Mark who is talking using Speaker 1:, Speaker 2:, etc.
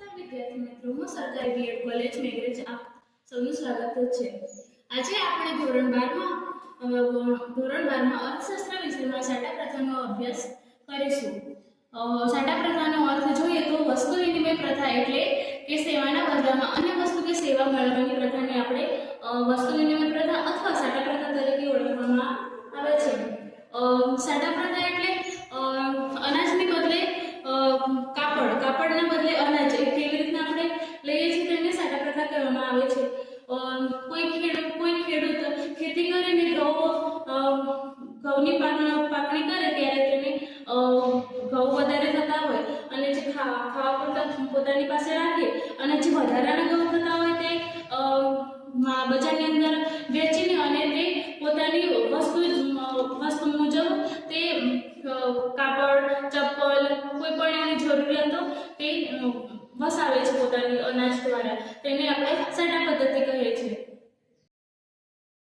Speaker 1: નમસ્કાર વિદ્યાર્થી મિત્રો, હું સરકારી બીએડ કોલેજ મેઘરજ, આપ સૌનું સ્વાગત છે. આજે આપણે ધોરણ બારમાં ધોરણ બારમાં અર્થશાસ્ત્ર વિષયમાં સાટા પ્રથાનો અભ્યાસ કરીશું. સાટા પ્રથાનો અર્થ જોઈએ તો વસ્તુ વિનિમય પ્રથા એટલે કે સેવાના બદલામાં અન્ય વસ્તુ કે સેવા મેળવવાની પ્રથાને આપણે વસ્તુ વિનિમય પ્રથા અથવા સાટા પ્રથા તરીકે ઓળખવામાં આવે છે. સાટા પ્રથા કાપડ. કાપડના બદલે અનાજ. એ કેવી રીતના આપણે લઈએ છીએ તેને સાટા પ્રથા કહેવામાં આવે છે. કોઈ ખેડૂત કોઈ ખેડૂત ખેતી કરીને ઘઉં ઘઉંની પાકણી કરે ત્યારે તેને ઘઉં વધારે થતા હોય અને જે ખાવા ખાવા પૂરતા પોતાની પાસે રાખે અને જે વધારાના ઘઉં થતા હોય તે બજારની અંદર વેચીને અને તે પોતાની વસ્તુ વસ્તુ મુજબ તે કાપડ જરૂરિયાતો તે વસાવે છે પોતાની અનાજ દ્વારા. તેને આપણે સાટા પદ્ધતિ કહીએ